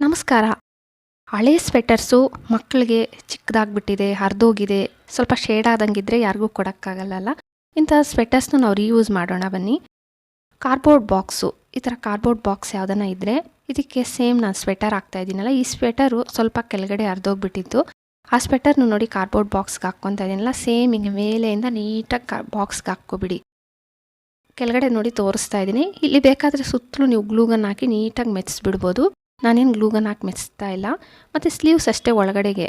ನಮಸ್ಕಾರ. ಹಳೆ ಸ್ವೆಟರ್ಸು ಮಕ್ಕಳಿಗೆ ಚಿಕ್ಕದಾಗ್ಬಿಟ್ಟಿದೆ, ಹರಿದೋಗಿದೆ, ಸ್ವಲ್ಪ ಶೇಡ್ ಆದಂಗಿದ್ರೆ ಯಾರಿಗೂ ಕೊಡೋಕ್ಕಾಗಲ್ಲ ಇಂಥ ಸ್ವೆಟರ್ಸ್ನ ನಾವು ರೀಯೂಸ್ ಮಾಡೋಣ ಬನ್ನಿ. ಕಾರ್ಬೋರ್ಡ್ ಬಾಕ್ಸು ಈ ಥರ ಕಾರ್ಬೋರ್ಡ್ ಬಾಕ್ಸ್ ಯಾವುದನ್ನ ಇದ್ದರೆ ಇದಕ್ಕೆ ಸೇಮ್ ನಾನು ಸ್ವೆಟರ್ ಹಾಕ್ತಾ ಇದ್ದೀನಲ್ಲ. ಈ ಸ್ವೆಟರು ಸ್ವಲ್ಪ ಕೆಳಗಡೆ ಹರಿದೋಗ್ಬಿಟ್ಟಿತ್ತು. ಆ ಸ್ವೆಟರ್ನು ನೋಡಿ ಕಾರ್ಬೋರ್ಡ್ ಬಾಕ್ಸ್ಗೆ ಹಾಕ್ಕೊತಾ ಇದ್ದೀನಲ್ಲ ಸೇಮ್ ಹಿಂಗೆ ಮೇಲೆಯಿಂದ ನೀಟಾಗಿ ಕಾ ಬಾಕ್ಸ್ಗೆ ಹಾಕ್ಕೊಬಿಡಿ. ಕೆಳಗಡೆ ನೋಡಿ ತೋರಿಸ್ತಾ ಇದ್ದೀನಿ ಇಲ್ಲಿ ಬೇಕಾದರೆ ಸುತ್ತಲೂ ನೀವು ಗ್ಲೂಗನ್ ಹಾಕಿ ನೀಟಾಗಿ ಮೆಚ್ಚಿಸ್ಬಿಡ್ಬೋದು ನಾನೇನು ಗ್ಲೂಗನ್ ಹಾಕಿ ಮೆಚ್ಚಿಸ್ತಾ ಇಲ್ಲ, ಮತ್ತು ಸ್ಲೀವ್ಸ್ ಅಷ್ಟೇ ಒಳಗಡೆಗೆ.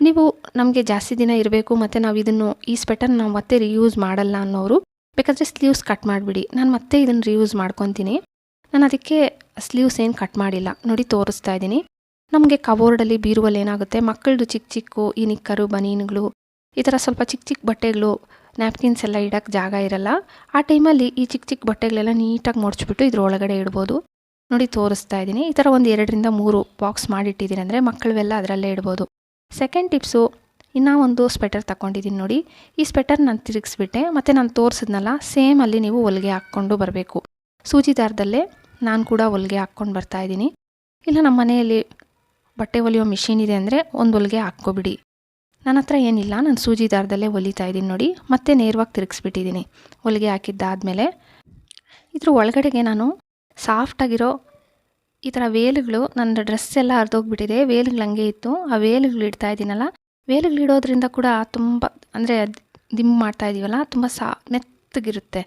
ನೀವು ನಮಗೆ ಜಾಸ್ತಿ ದಿನ ಇರಬೇಕು, ಮತ್ತು ನಾವು ಇದನ್ನು ಈ ಸ್ವೆಟರ್ ನಾವು ಮತ್ತೆ ರಿಯೂಸ್ ಮಾಡಲ್ಲ ಅನ್ನೋರು, ಬೇಕಾದರೆ ಸ್ಲೀವ್ಸ್ ಕಟ್ ಮಾಡಿಬಿಡಿ. ನಾನು ಮತ್ತೆ ಇದನ್ನು ರಿಯೂಸ್ ಮಾಡ್ಕೊತೀನಿ. ನಾನು ಅದಕ್ಕೆ ಸ್ಲೀವ್ಸ್ ಏನು ಕಟ್ ಮಾಡಿಲ್ಲ. ನೋಡಿ ತೋರಿಸ್ತಾ ಇದ್ದೀನಿ. ನಮಗೆ ಕಬೋರ್ಡಲ್ಲಿ ಬೀರುವಲ್ಲಿ ಏನಾಗುತ್ತೆ? ಮಕ್ಕಳದು ಚಿಕ್ಕ ಚಿಕ್ಕ, ಈ ನಿಕ್ಕರು, ಬನೀನ್ಗಳು, ಈ ಥರ ಸ್ವಲ್ಪ ಚಿಕ್ಕ ಚಿಕ್ಕ ಬಟ್ಟೆಗಳು ನ್ಯಾಪ್ಕಿನ್ಸ್ ಎಲ್ಲ ಇಡೋಕ್ಕೆ ಜಾಗ ಇರಲ್ಲ. ಆ ಟೈಮಲ್ಲಿ ಈ ಚಿಕ್ಕ ಚಿಕ್ಕ ಬಟ್ಟೆಗಳೆಲ್ಲ ನೀಟಾಗಿ ಮುಡ್ಚ್ಬಿಟ್ಟು ಇದ್ರ ಒಳಗಡೆ ಇಡ್ಬೋದು. ನೋಡಿ ತೋರಿಸ್ತಾ ಇದ್ದೀನಿ. ಈ ಥರ ಒಂದು ಎರಡರಿಂದ ಮೂರು ಬಾಕ್ಸ್ ಮಾಡಿಟ್ಟಿದ್ದೀನಿ ಅಂದರೆ ಮಕ್ಕಳುವೆಲ್ಲ ಅದರಲ್ಲೇ ಇಡ್ಬೋದು. ಸೆಕೆಂಡ್ ಟಿಪ್ಸು ಇನ್ನೂ ಒಂದು ಸ್ವೆಟರ್ ತಗೊಂಡಿದ್ದೀನಿ ನೋಡಿ. ಈ ಸ್ವೆಟರ್ ನಾನು ತಿರುಗಿಸ್ಬಿಟ್ಟೆ, ಮತ್ತು ನಾನು ತೋರಿಸಿದ್ನಲ್ಲ ಸೇಮ್ ಅಲ್ಲಿ ನೀವು ಹೊಲಿಗೆ ಹಾಕ್ಕೊಂಡು ಬರಬೇಕು. ಸೂಜಿ ದಾರದಲ್ಲೇ ನಾನು ಕೂಡ ಹೊಲಿಗೆ ಹಾಕ್ಕೊಂಡು ಬರ್ತಾ ಇದ್ದೀನಿ. ಇಲ್ಲ ನಮ್ಮ ಮನೆಯಲ್ಲಿ ಬಟ್ಟೆ ಹೊಲಿಯೋ ಮಿಷಿನ್ ಇದೆ ಅಂದರೆ ಒಂದು ಹೊಲಿಗೆ ಹಾಕ್ಕೊಬಿಡಿ. ನನ್ನ ಹತ್ರ ಏನಿಲ್ಲ, ನಾನು ಸೂಜಿ ದಾರದಲ್ಲೇ ಹೊಲಿತಾ ಇದ್ದೀನಿ ನೋಡಿ. ಮತ್ತೆ ನೇರವಾಗಿ ತಿರುಗಿಸ್ಬಿಟ್ಟಿದ್ದೀನಿ. ಹೊಲಿಗೆ ಹಾಕಿದ್ದಾದಮೇಲೆ ಇದ್ರ ಒಳಗಡೆಗೆ ನಾನು ಸಾಫ್ಟಾಗಿರೋ ಈ ಥರ ವೇಲುಗಳು ನನ್ನ ಡ್ರೆಸ್ ಎಲ್ಲ ಹರಿದೋಗ್ಬಿಟ್ಟಿದೆ. ವೇಲುಗಳು ಹಂಗೆ ಇತ್ತು. ಆ ವೇಲುಗಳು ಇಡ್ತಾ ಇದ್ದೀನಲ್ಲ. ವೇಲುಗಳು ಇಡೋದ್ರಿಂದ ಕೂಡ ತುಂಬ, ಅಂದರೆ ದಿಮ್ ಮಾಡ್ತಾ ಇದ್ದೀವಲ್ಲ ತುಂಬ ಸಾ ಮೆತ್ತಗಿರುತ್ತೆ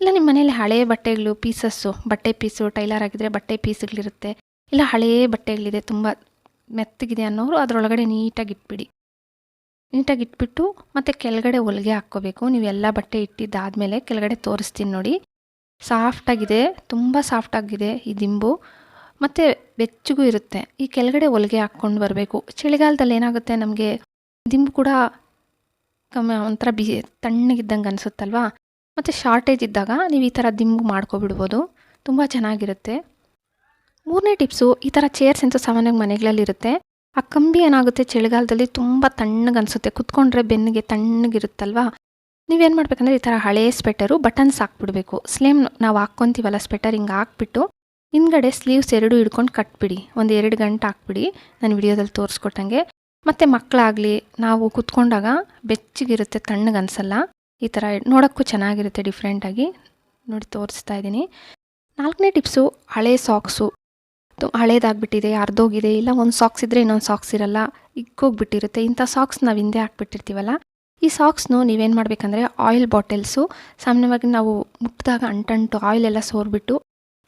ಇಲ್ಲ ನಿಮ್ಮ ಮನೇಲಿ ಹಳೆಯ ಬಟ್ಟೆಗಳು ಪೀಸಸ್ಸು ಬಟ್ಟೆ ಪೀಸು ಟೈಲರ್ ಆಗಿದ್ರೆ ಬಟ್ಟೆ ಪೀಸ್ಗಳಿರುತ್ತೆ ಇಲ್ಲ ಹಳೆಯ ಬಟ್ಟೆಗಳಿದೆ, ತುಂಬ ಮೆತ್ತಗಿದೆ ಅನ್ನೋರು ಅದರೊಳಗಡೆ ನೀಟಾಗಿ ಇಟ್ಬಿಡಿ. ನೀಟಾಗಿ ಇಟ್ಬಿಟ್ಟು ಮತ್ತು ಕೆಳಗಡೆ ಹೊಲಿಗೆ ಹಾಕ್ಕೋಬೇಕು. ನೀವೆಲ್ಲ ಬಟ್ಟೆ ಇಟ್ಟಿದ್ದಾದಮೇಲೆ ಕೆಳಗಡೆ ತೋರಿಸ್ತೀನಿ ನೋಡಿ. ಸಾಫ್ಟಾಗಿದೆ, ತುಂಬ ಸಾಫ್ಟಾಗಿದೆ ಈ ದಿಂಬು. ಮತ್ತು ಬೆಚ್ಚಗೂ ಇರುತ್ತೆ. ಈ ಕೆಳಗಡೆ ಹೊಲಿಗೆ ಹಾಕ್ಕೊಂಡು ಬರಬೇಕು. ಚಳಿಗಾಲದಲ್ಲಿ ಏನಾಗುತ್ತೆ? ನಮಗೆ ದಿಂಬು ಕೂಡ ಕಮ್ಮಿ ಒಂಥರ ಬಿ, ತಣ್ಣಗಿದ್ದಂಗೆ ಅನಿಸುತ್ತಲ್ವಾ? ಮತ್ತು ಶಾರ್ಟೇಜ್ ಇದ್ದಾಗ ನೀವು ಈ ಥರ ದಿಂಬು ಮಾಡ್ಕೊಬಿಡ್ಬೋದು. ತುಂಬ ಚೆನ್ನಾಗಿರುತ್ತೆ. ಮೂರನೇ ಟಿಪ್ಸು, ಈ ಥರ ಚೇರ್ಸ್ ಅಂತೂ ಸಾಮಾನ್ಯವಾಗಿ ಮನೆಗಳಲ್ಲಿರುತ್ತೆ ಆ ಕಂಬಿ ಏನಾಗುತ್ತೆ? ಚಳಿಗಾಲದಲ್ಲಿ ತುಂಬ ತಣ್ಣಗೆ ಅನಿಸುತ್ತೆ. ಕುತ್ಕೊಂಡ್ರೆ ಬೆನ್ನಿಗೆ ತಣ್ಣಗಿರುತ್ತಲ್ವಾ? ನೀವೇನು ಮಾಡಬೇಕಂದ್ರೆ ಈ ಥರ ಹಳೇ ಸ್ವೆಟರು ಬಟನ್ಸ್ ಹಾಕ್ಬಿಡ್ಬೇಕು. ಸ್ಲೇಮ್ ನಾವು ಹಾಕ್ಕೊತೀವಲ್ಲ ಸ್ವೆಟರ್ ಹಿಂಗೆ ಹಾಕ್ಬಿಟ್ಟು ಹಿಂದ್ಗಡೆ ಸ್ಲೀವ್ಸ್ ಎರಡು ಹಿಡ್ಕೊಂಡು ಕಟ್ಬಿಡಿ. ಒಂದು ಎರಡು ಗಂಟೆ ಹಾಕ್ಬಿಡಿ. ನಾನು ವಿಡಿಯೋದಲ್ಲಿ ತೋರಿಸ್ಕೊಟ್ಟಂಗೆ. ಮತ್ತು ಮಕ್ಕಳಾಗಲಿ ನಾವು ಕುತ್ಕೊಂಡಾಗ ಬೆಚ್ಚಗಿರುತ್ತೆ, ತಣ್ಣಗೆ ಅನಿಸಲ್ಲ. ಈ ಥರ ನೋಡೋಕ್ಕೂ ಚೆನ್ನಾಗಿರುತ್ತೆ ಡಿಫ್ರೆಂಟಾಗಿ ನೋಡಿ, ತೋರಿಸ್ತಾ ಇದ್ದೀನಿ. ನಾಲ್ಕನೇ ಟಿಪ್ಸು ಹಳೆ ಸಾಕ್ಸು ಹಳೇದಾಗ್ಬಿಟ್ಟಿದೆ, ಅರ್ಧೋಗಿದೆ. ಇಲ್ಲ, ಒಂದು ಸಾಕ್ಸ್ ಇದ್ದರೆ ಇನ್ನೊಂದು ಸಾಕ್ಸ್ ಇರಲ್ಲ. ಇಕ್ಕೋಗ್ಬಿಟ್ಟಿರುತ್ತೆ ಇಂಥ ಸಾಕ್ಸ್ ನಾವು ಹಿಂದೆ ಹಾಕ್ಬಿಟ್ಟಿರ್ತೀವಲ್ಲ ಈ ಸಾಕ್ಸ್ನು ನೀವೇನು ಮಾಡಬೇಕಂದ್ರೆ ಆಯಿಲ್ ಬಾಟಲ್ಸು ಸಾಮಾನ್ಯವಾಗಿ ನಾವು ಮುಟ್ಟಿದಾಗ ಅಂಟಂಟು ಆಯಿಲ್ ಎಲ್ಲ ಸೋರ್ಬಿಟ್ಟು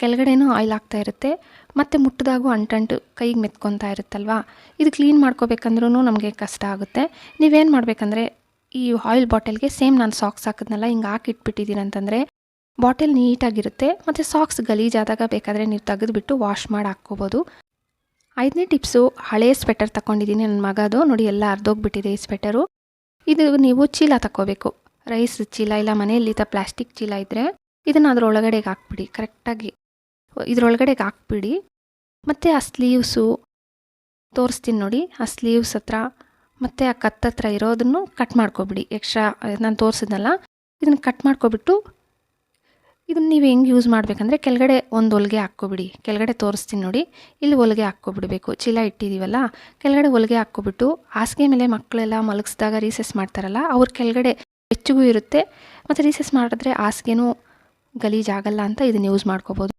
ಕೆಳಗಡೆನೂ ಆಯಿಲ್ ಆಗ್ತಾ ಇರುತ್ತೆ, ಮತ್ತು ಮುಟ್ಟಿದಾಗೂ ಅಂಟಂಟು ಕೈಗೆ ಮೆತ್ಕೊತಾ ಇರುತ್ತಲ್ವಾ? ಇದು ಕ್ಲೀನ್ ಮಾಡ್ಕೋಬೇಕಂದ್ರೂ ನಮಗೆ ಕಷ್ಟ ಆಗುತ್ತೆ. ನೀವೇನು ಮಾಡಬೇಕಂದ್ರೆ ಈ ಆಯಿಲ್ ಬಾಟಲ್ಗೆ ಸೇಮ್ ನಾನು ಸಾಕ್ಸ್ ಹಾಕಿದ್ನಲ್ಲ, ಹಿಂಗೆ ಹಾಕಿಟ್ಬಿಟ್ಟಿದ್ದೀನಿ ಅಂತಂದರೆ ಬಾಟಲ್ ನೀಟಾಗಿರುತ್ತೆ, ಮತ್ತು ಸಾಕ್ಸ್ ಗಲೀಜಾದಾಗ ಬೇಕಾದರೆ ನೀವು ತೆಗೆದುಬಿಟ್ಟು ವಾಶ್ ಮಾಡಿ ಹಾಕ್ಕೋಬೋದು. ಐದನೇ ಟಿಪ್ಸು ಹಳೆಯ ಸ್ವೆಟರ್ ತಗೊಂಡಿದ್ದೀನಿ ನನ್ನ ಮಗದು, ನೋಡಿ ಎಲ್ಲ ಅರ್ಧೋಗ್ಬಿಟ್ಟಿದೆ ಈ ಸ್ವೆಟರು ಇದು ನೀವು ಚೀಲ ತಗೋಬೇಕು ರೈಸ್ ಚೀಲ ಇಲ್ಲ, ಮನೆಯಲ್ಲಿ ತ ಪ್ಲಾಸ್ಟಿಕ್ ಚೀಲ ಇದ್ದರೆ ಇದನ್ನು ಅದರೊಳಗಡೆಗೆ ಹಾಕ್ಬಿಡಿ ಕರೆಕ್ಟಾಗಿ ಇದರೊಳಗಡೆಗೆ ಹಾಕ್ಬಿಡಿ. ಮತ್ತು ಆ ಸ್ಲೀವ್ಸು ತೋರಿಸ್ತೀನಿ ನೋಡಿ, ಆ ಸ್ಲೀವ್ಸ್ ಹತ್ರ ಮತ್ತು ಆ ಕತ್ತತ್ರ ಇರೋದನ್ನು ಕಟ್ ಮಾಡ್ಕೊಬಿಡಿ. ಎಕ್ಸ್ಟ್ರಾ ನಾನು ತೋರಿಸಿದ್ನಲ್ಲ, ಇದನ್ನು ಕಟ್ ಮಾಡ್ಕೊಬಿಟ್ಟು ಇದನ್ನು ನೀವು ಹೆಂಗೆ ಯೂಸ್ ಮಾಡಬೇಕಂದ್ರೆ ಕೆಳಗಡೆ ಒಂದು ಹೊಲಿಗೆ ಹಾಕ್ಕೊಬಿಡಿ. ಕೆಳಗಡೆ ತೋರಿಸ್ತೀನಿ ನೋಡಿ. ಇಲ್ಲಿ ಹೊಲಿಗೆ ಹಾಕ್ಕೊಬಿಡ್ಬೇಕು. ಚೀಲ ಇಟ್ಟಿದ್ದೀವಲ್ಲ ಕೆಳಗಡೆ ಹೊಲಿಗೆ ಹಾಕ್ಕೊಬಿಟ್ಟು ಹಾಸಿಗೆ ಮೇಲೆ ಮಕ್ಕಳೆಲ್ಲ ಮಲಗಿಸಿದಾಗ ರೀಸೆಸ್ ಮಾಡ್ತಾರಲ್ಲ, ಅವ್ರ ಕೆಳಗಡೆ ಬೆಚ್ಚಗೂ ಇರುತ್ತೆ. ಮತ್ತು ರೀಸೆಸ್ ಮಾಡಿದ್ರೆ ಹಾಸಿಗೆನೂ ಗಲೀಜಾಗಲ್ಲ ಅಂತ ಇದನ್ನು ಯೂಸ್ ಮಾಡ್ಕೋಬೋದು.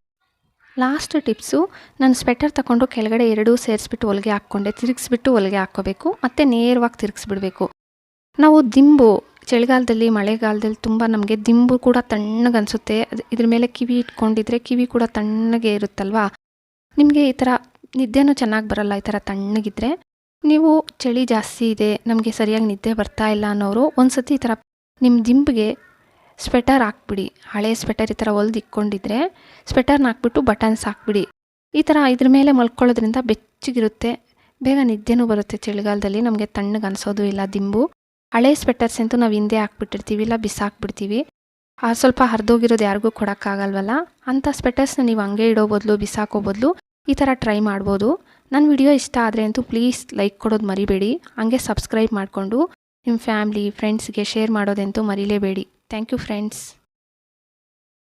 ಲಾಸ್ಟ್ ಟಿಪ್ಸು ನಾನು ಸ್ವೆಟರ್ ತಗೊಂಡು ಕೆಳಗಡೆ ಎರಡೂ ಸೇರಿಸ್ಬಿಟ್ಟು ಹೊಲಿಗೆ ಹಾಕ್ಕೊಂಡೆ. ತಿರುಗಿಸ್ಬಿಟ್ಟು ಹೊಲಿಗೆ ಹಾಕ್ಕೋಬೇಕು. ಮತ್ತು ನೇರವಾಗಿ ತಿರುಗಿಸ್ಬಿಡಬೇಕು. ನಾವು ದಿಂಬು ಚಳಿಗಾಲದಲ್ಲಿ, ಮಳೆಗಾಲದಲ್ಲಿ ತುಂಬ ನಮಗೆ ದಿಂಬು ಕೂಡ ತಣ್ಣಗೆ ಅನಿಸುತ್ತೆ. ಇದ್ರ ಮೇಲೆ ಕಿವಿ ಇಟ್ಕೊಂಡಿದ್ರೆ ಕಿವಿ ಕೂಡ ತಣ್ಣಗೆ ಇರುತ್ತಲ್ವಾ? ನಿಮಗೆ ಈ ಥರ ನಿದ್ದೆನೂ ಚೆನ್ನಾಗಿ ಬರಲ್ಲ, ಈ ಥರ ತಣ್ಣಗಿದ್ರೆ? ನೀವು ಚಳಿ ಜಾಸ್ತಿ ಇದೆ, ನಮಗೆ ಸರಿಯಾಗಿ ನಿದ್ದೆ ಬರ್ತಾ ಇಲ್ಲ ಅನ್ನೋರು ಒಂದು ಸತಿ ಈ ಥರ ನಿಮ್ಮ ದಿಂಬಿಗೆ ಸ್ವೆಟರ್ ಹಾಕ್ಬಿಡಿ. ಹಳೆ ಸ್ವೆಟರ್ ಈ ಥರ ಹೊಲ್ದು ಇಕ್ಕೊಂಡಿದ್ರೆ ಸ್ವೆಟರ್ನ ಹಾಕ್ಬಿಟ್ಟು ಬಟನ್ಸ್ ಹಾಕ್ಬಿಡಿ. ಈ ಥರ ಇದ್ರ ಮೇಲೆ ಮಲ್ಕೊಳ್ಳೋದ್ರಿಂದ ಬೆಚ್ಚಗಿರುತ್ತೆ. ಬೇಗ ನಿದ್ದೆನೂ ಬರುತ್ತೆ. ಚಳಿಗಾಲದಲ್ಲಿ ನಮಗೆ ತಣ್ಣಗೆ ಅನಿಸೋದು ಇಲ್ಲ ದಿಂಬು. ಹಳೆ ಸ್ವೆಟರ್ಸ್ ಅಂತೂ ನಾವು ಹಿಂದೆ ಹಾಕ್ಬಿಟ್ಟಿರ್ತೀವಿ, ಇಲ್ಲ ಬಿಸಾಕ್ಬಿಡ್ತೀವಿ ಆ ಸ್ವಲ್ಪ ಹರಿದೋಗಿರೋದು ಯಾರಿಗೂ ಕೊಡೋಕ್ಕಾಗಲ್ವಲ್ಲ? ಅಂಥ ಸ್ವೆಟರ್ಸ್ನ ನೀವು ಹಂಗೆ ಇಡೋ ಬದಲು ಬಿಸಾಕೋ ಬದಲು ಈ ಥರ ಟ್ರೈ ಮಾಡ್ಬೋದು. ನನ್ನ ವಿಡಿಯೋ ಇಷ್ಟ ಆದರೆ ಅಂತೂ ಪ್ಲೀಸ್ ಲೈಕ್ ಕೊಡೋದು ಮರಿಬೇಡಿ. ಹಂಗೆ ಸಬ್ಸ್ಕ್ರೈಬ್ ಮಾಡಿಕೊಂಡು ನಿಮ್ಮ ಫ್ಯಾಮ್ಲಿ ಫ್ರೆಂಡ್ಸ್ಗೆ ಶೇರ್ ಮಾಡೋದಂತೂ ಮರಿಲೇಬೇಡಿ. Thank you friends.